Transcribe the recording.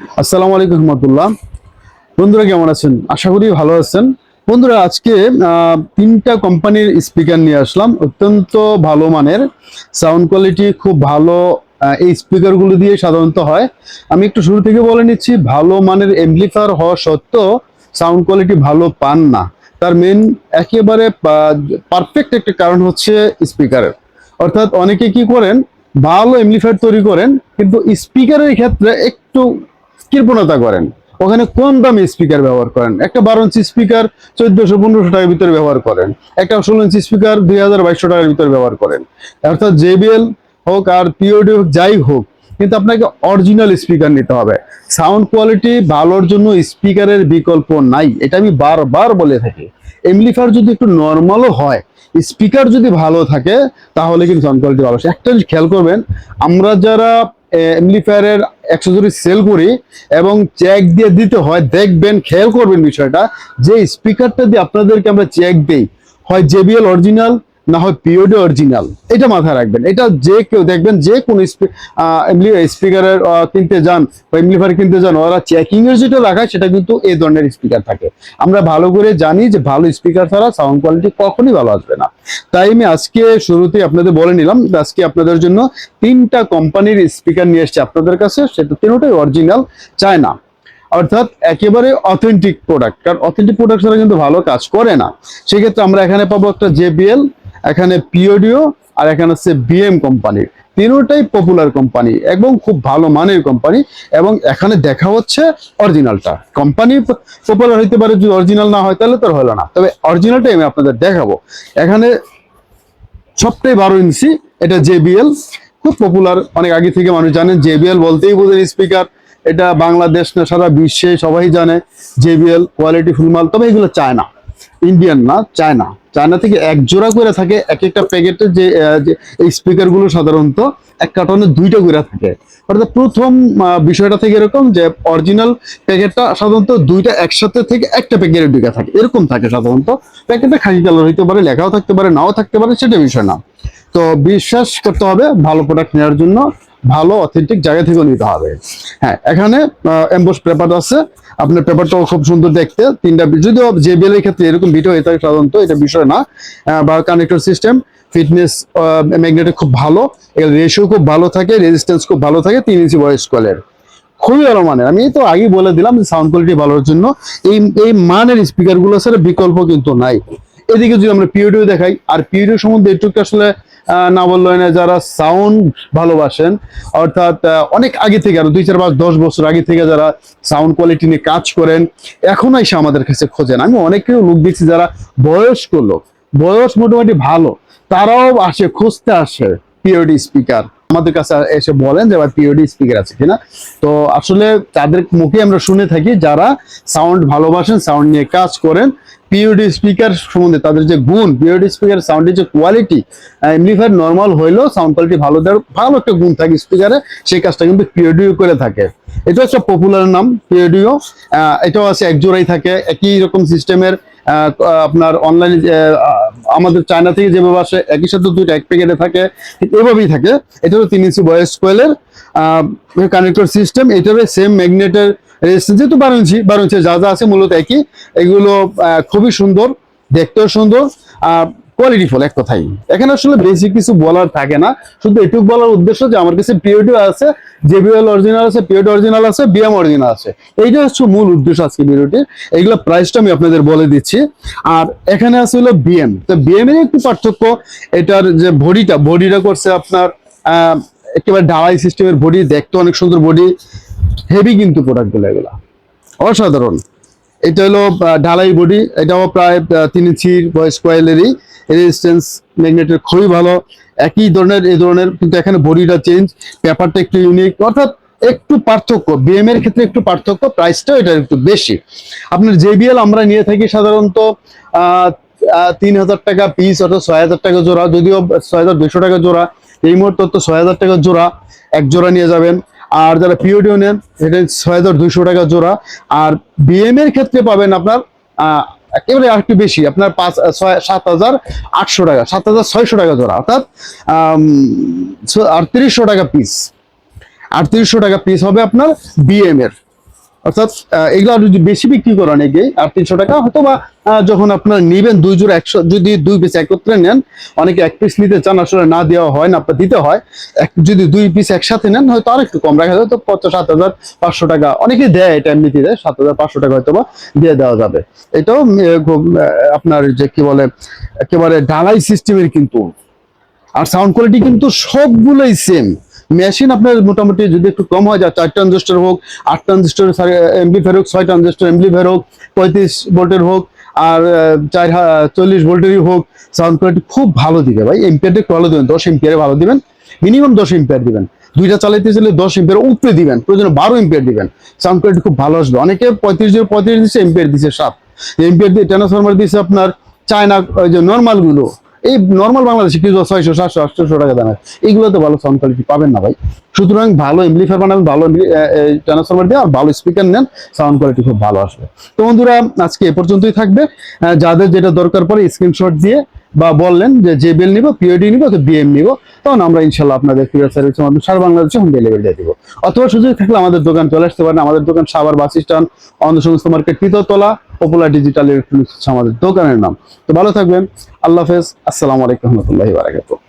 আসসালামু আলাইকুম রহমতুল্লাহ। বন্ধুরা কেমন আছেন? আশা করি ভালো আছেন। বন্ধুরা, আজকে তিনটা কোম্পানির স্পিকার নিয়ে আসলাম। অত্যন্ত ভালো মানের। সাউন্ড কোয়ালিটি খুব ভালো এই স্পিকারগুলো দিয়ে সাধারণত হয়। আমি একটু শুরু থেকে বলে নিচ্ছি, ভালো মানের এমপ্লিফায়ার হওয়া সত্ত্বেও সাউন্ড কোয়ালিটি ভালো পান না। তার মেন একেবারে পারফেক্ট একটা কারণ হচ্ছে স্পিকারের অর্থাৎ অনেকে কি করেন, ভালো এমপ্লিফায়ার তৈরি করেন, কিন্তু স্পিকারের ক্ষেত্রে একটু কৃপণতা করেন। ওখানে কম দামি স্পিকার ব্যবহার করেন। একটা বারো ইঞ্চি স্পিকার চোদ্দশো পনেরোশো টাকার ভিতরে ব্যবহার করেন। একটা ষোলো ইঞ্চি স্পিকার দুই হাজার বাইশশো টাকার ভিতরে ব্যবহার করেন। অর্থাৎ জেবিএল হোক আর পিওডি হোক, যাই হোক, কিন্তু আপনাকে অরিজিনাল স্পিকার নিতে হবে। সাউন্ড কোয়ালিটি ভালোর জন্য স্পিকারের বিকল্প নাই। এটা আমি বারবার বলে থাকি। এমলিফার যদি একটু নর্মালও হয় স্পিকার যদি ভালো থাকে, তাহলে কিন্তু সাউন্ড কোয়ালিটি ভালো। একটা খেয়াল করবেন, আমরা যারা এমলিফায়ারের অ্যাক্সেসরি সেল করি এবং চেক দিয়ে দিতে হয়, দেখবেন, খেয়াল করবেন বিষয়টা, যে স্পিকারটা দিয়ে আপনাদেরকে আমরা চেক দিই, হয় জেবিএল অরিজিনাল না হয় পিওডি অরিজিনাল এটা মাথায় রাখবেন। এটা যে কেউ দেখবেন, যে কোন স্পিকারের কিনতে যান বা এমলিফায়ার কিনতে যান, ওরা চেকিং এর যেটা লাগায়, সেটা কিন্তু এই ধরনের স্পিকার থাকে। আমরা ভালো করে জানি যে ভালো স্পিকার ছাড়া সাউন্ড কোয়ালিটি কখনই ভালো আসবে না। তাই আমি আজকে শুরুতেই আপনাদের বলে নিলাম আজকে আপনাদের জন্য তিনটা কোম্পানির স্পিকার নিয়ে এসেছি আপনাদের কাছে, সেটা তিনটাই অরিজিনাল চায় না অর্থাৎ একেবারে অথেন্টিক প্রোডাক্ট কারণ অথেন্টিক প্রোডাক্ট ছাড়া কিন্তু ভালো কাজ করে না। সেক্ষেত্রে আমরা এখানে পাবো একটা জেবিএল এখানে পিওডিও আর এখানে হচ্ছে বিএম কোম্পানির তিনটাই পপুলার কোম্পানি এবং খুব ভালো মানের কোম্পানি এবং এখানে দেখা হচ্ছে অরিজিনালটা কোম্পানি পপুলার হইতে পারে যদি অরিজিনাল না হয় তাহলে তো হলো না। তবে অরিজিনালটাই আমি আপনাদের দেখাবো। এখানে সবটাই বারো ইঞ্চি, এটা জেবিএল খুব পপুলার অনেক আগে থেকে মানুষ জানেন জেবিএল বলতেই বোঝেন স্পিকার এটা বাংলাদেশ না, সারা বিশ্বে সবাই জানে জেবিএল কোয়ালিটি ফুলমাল তবে এগুলো চায় না ইন্ডিয়ান না চায়না চায়না থেকে এক জোড়া করে থাকে এক একটা প্যাকেটে যে আহ, এই স্পিকারগুলো সাধারণত এক কার্টনে দুইটা করে থাকে। অর্থাৎ প্রথম বিষয়টা থেকে এরকম যে অরিজিনাল প্যাকেটটা সাধারণত দুইটা একসাথে থেকে একটা প্যাকেটে ঢুকে থাকে। এরকম থাকে সাধারণত। প্যাকেটটা খাকি কালার হইতে পারে লেখাও থাকতে পারে নাও থাকতে পারে সেটা বিষয় না। তো বিশ্বাস করতে হবে ভালো প্রোডাক্ট নেওয়ার জন্য, ভালো অথেন্টিক জায়গা থেকেও নিতে হবে। হ্যাঁ এখানে এম্বোস পেপার আছে। আপনার পেপারটাও খুব সুন্দর দেখতে। তিনটা যদিও জেবিএল এর ক্ষেত্রে এরকম ভিডিও এটা সাধারণত এটা বিষয় না। বা কানেক্টর সিস্টেম ফিটনেস ম্যাগনেটে খুব ভালো। এর রেশিও খুব ভালো থাকে রেজিস্ট্যান্স খুব ভালো থাকে, তিন ইঞ্চি ভয়েস কলের খুবই ভালো মানের। আমি তো আগেই বলে দিলাম সাউন্ড কোয়ালিটি ভালোর জন্য। এই এই মানের স্পিকারগুলো ছাড়া বিকল্প কিন্তু নাই। এদিকে যদি আমরা পিওডিও দেখাই, আর পিওডিও সম্বন্ধে একটু আসলে আহ, না বলল না যারা সাউন্ড ভালোবাসেন অর্থাৎ অনেক আগে থেকে আরও দুই চার পাঁচ দশ বছর আগে থেকে যারা সাউন্ড কোয়ালিটি নিয়ে কাজ করেন এখন এসে আমাদের কাছে খোঁজেন। আমি অনেকেও লোক দেখছি যারা বয়স্ক লোক বয়স মোটামুটি ভালো তারাও আসে খুঁজতে আসে পিওডি স্পিকার আমাদের কাছে এসে বলেন যে পিওডি স্পিকার আছে কিনা তো আসলে তাদের মুখে আমরা শুনে থাকি, যারা সাউন্ড ভালোবাসেন সাউন্ড নিয়ে কাজ করেন পিওডি স্পিকার সম্বন্ধে তাদের যে গুণ পিওডি স্পিকার সাউন্ডের যে কোয়ালিটি এমনিফায়ার নর্মাল হইলেও সাউন্ড কোয়ালিটি ভালো দেওয়ার, ভালো একটা গুণ থাকে স্পিকারে সেই কাজটা কিন্তু পিওডিও করে থাকে। এটা হচ্ছে পপুলার নাম পিওডিও এটাও আছে এক জোড়াই থাকে, একই রকম সিস্টেমের আপনার অনলাইনে আমাদের চায়না থেকে যেভাবে আসে, একই সাথে দুইটা এক প্যাকেটে থাকে এভাবেই থাকে। এটা হলো তিন ইঞ্চি বয়েস কোয়েলের কানেক্টর সিস্টেম এটা সেম ম্যাগনেটের রেজিস্ট্যান্স যেহেতু বারো ইঞ্চি বারো ইঞ্চি যা যা আছে মূলত একই, এগুলো খুবই সুন্দর, দেখতেও সুন্দর আর কোয়ালিটিফুল এক কথাই। এখানে আসলে বেশি কিছু বলার থাকে না। শুধু এটুকু বলার উদ্দেশ্য যে আমার কাছে পিওডিও আছে জেবিএল অরিজিনাল আছে পিওডি অরিজিনাল আছে বিএম অরিজিনাল আছে। এইটা হচ্ছে মূল উদ্দেশ্য আজকে ভিডিওটির। এইগুলো প্রাইসটা আমি আপনাদের বলে দিচ্ছি। আর এখানে আছে হলো বিএম তো বিএম এর একটু পার্থক্য, এটার যে বডিটা বডিটা করছে আপনার একেবারে ঢালাই সিস্টেমের বডি দেখতে অনেক সুন্দর বডি হেভি কিন্তু প্রোডাক্টগুলো এগুলা। অসাধারণ। এটা হলো ঢালাই বডি এটাও প্রায় তিন ইঞ্চির কয়েলেরই রেজিস্ট্যান্স ম্যাগনেটের খুবই ভালো। একই ধরনের, এই ধরনের, কিন্তু এখানে বডিটা চেঞ্জ পেপারটা একটু ইউনিক অর্থাৎ একটু পার্থক্য বিএম এর ক্ষেত্রে একটু পার্থক্য প্রাইসটাও এটা একটু বেশি। আপনার জেবিএল আমরা নিয়ে থাকি সাধারণত তিন হাজার টাকা পিস অর্থাৎ ছয় হাজার টাকা জোড়া, যদিও ছয় হাজার দুশো টাকা জোড়া, এই মুহূর্তে তো ছয় হাজার টাকা জোড়া, এক জোড়া নিয়ে যাবেন। আর যারা পিওডিও নেন, সেটা ছয় হাজার দুইশো টাকা জোড়া। আর বিএম এর ক্ষেত্রে পাবেন আপনার আহ, একেবারে আর একটু বেশি। আপনার পাঁচ ছয় সাত হাজার আটশো টাকা সাত হাজার ছয়শো টাকা জোড়া অর্থাৎ আটত্রিশশো টাকা পিস আটত্রিশশো টাকা পিস হবে আপনার বিএম এর। অর্থাৎ এগুলো যদি বেশি বিক্রি করে অনেকে আর তিনশো টাকা হয়তো বা যখন আপনার নিবেন দুই জোড়া, একশো যদি দুই পিস একত্রে নেন, অনেকে এক পিস নিতে চান, আসলে না দেওয়া হয় না আপনার দিতে হয়, এক, যদি দুই পিস একসাথে নেন, হয়তো আর একটু কম রাখা যায়, তো পঞ্চাশ, সাত হাজার পাঁচশো টাকা। অনেকে দেয় এটা এমনিতে দেয়, সাত হাজার, পাঁচশো টাকা হয়তো বা দিয়ে দেওয়া যাবে। এটাও আপনার যে কি বলে, একেবারে ঢালাই সিস্টেমের কিন্তু। আর সাউন্ড কোয়ালিটি কিন্তু সবগুলোই সেম মেশিন আপনার মোটামুটি যদি একটু কম হয় যা চার ট্রানজিস্টার হোক, আট ট্রানজিস্টার এমপ্লিফায়ার হোক, ছয় ট্রানজিস্টার এমপ্লিফায়ার হোক, পঁয়ত্রিশ ভোল্টের হোক, আর চার চল্লিশ ভোল্টেরই হোক সাউন্ড কোয়ালিটি খুব ভালো দিবে ভাই। এম্পিয়ারটা একটু ভালো দেবেন, দশ এম্পিয়ারে ভালো দিবেন মিনিমাম দশ এম্পিয়ার দিবেন। দুইটা চালাইতে চাইলে দশ এম্পিয়ার উপরে দিবেন, প্রয়োজনে বারো এম্পিয়ার দিবেন। সাউন্ড কোয়ালিটি খুব ভালো আসবে। অনেকে পঁয়ত্রিশ দিয়ে পঁয়ত্রিশ দিচ্ছে এম্পিয়ার দিচ্ছে সাত। এম্পিয়ার দিয়ে ট্রান্সফরমার দিচ্ছে আপনার চায়না, ওই যে নর্মালগুলো। এই নর্মাল বাংলাদেশে কিছু ছয়শো, সাতশো আটশো টাকা দামের। এইগুলোতে ভালো সাউন্ড কোয়ালিটি পাবেন না ভাই। সুতরাং ভালো এমপ্লিফায়ার বানাবেন ভালো ট্রান্সফরমার দিয়ে আর ভালো স্পিকার নেন সাউন্ড কোয়ালিটি খুব ভালো আসবে। তো বন্ধুরা, আজকে এ পর্যন্তই থাকবে। যাদের যেটা দরকার পড়ে স্ক্রিনশট দিয়ে বা বললেন যে যে বেল নিব পিওডি নিব তো বিএম নিব, তখন আমরা ইনশাল্লাহ আপনাদের কুরিয়ার সার্ভিসের মাধ্যমে সারা বাংলাদেশে হোম ডেলিভারি দিয়ে দিব। অথবা সুযোগ থাকলে আমাদের দোকান চলে আসতে পারেন। আমাদের দোকান সাবার বাস স্ট্যান্ড অন্ধ সমস্ত মার্কেট তৃতীয়তলা পপুলার ডিজিটাল ইলেকট্রনিক্স হচ্ছে আমাদের দোকানের নাম। তো ভালো থাকবেন। আল্লাহ হাফেজ। আসসালামু আলাইকুম রহমতুল্লাহি বারাকাতুহ।